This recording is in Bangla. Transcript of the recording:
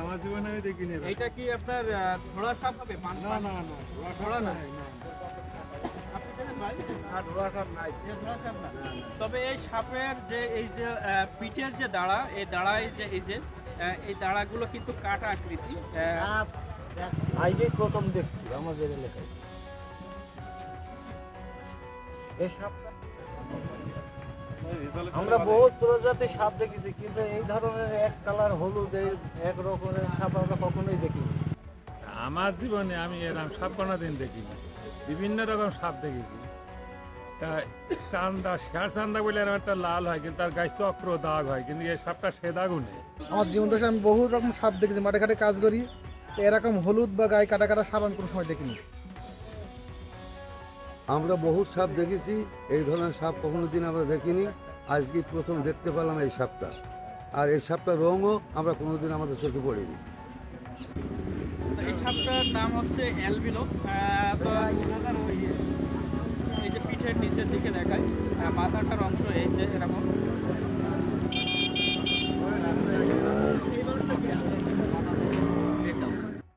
আমার জীবনে আমি দেখিনি এটা। কি আপনার ঘোড়া সাপ হবে? না না না ঘোড়া না। তবে এই সাপের যে এই যে পিঠের যে দাঁড়া এই দাঁড়ায় যে এই যে এই দাঁড়াগুলো কিন্তু কাটা আকৃতি প্রথম দেখছি আমাদের এলাকায়। এই সাপটা আমরা বহুত প্রজাতির সাপ দেখেছি কিন্তু এই ধরনের এক কালার হলুদ এক রকমের সাপ আমরা কখনোই দেখিনি। আমার জীবনে আমি এরকম সাপ কোনোদিন দেখিনি। বিভিন্ন রকম সাপ দেখেছি। চান্দা শেয়ার চান্দা বলে এরকম একটা লাল হয় কিন্তু তার গায়ে চক্র দাগ হয় কিন্তু এই সাপটা সে দাগও নেই আমার জীবন দশা আমি বহু রকম সাপ দেখেছি মাঠে ঘাটে কাজ করি। এরকম হলুদ বা গায়ে কাটা কাটা সাপ আমি কোনো সময় দেখিনি। আমরা বহুত সাপ দেখেছি এই ধরনের সাপ কখনো দিন আমরা দেখিনি। আজকে প্রথম দেখতে পেলাম এই সাপটা। আর এই সাপটার রঙও আমরা কোনোদিন আমাদের চোখে পড়িনি। তো এই সাপটার নাম হচ্ছে অ্যালবিনো। তো নিচের দিকে দেখায় মাথাটার অংশ এই যে এরকম।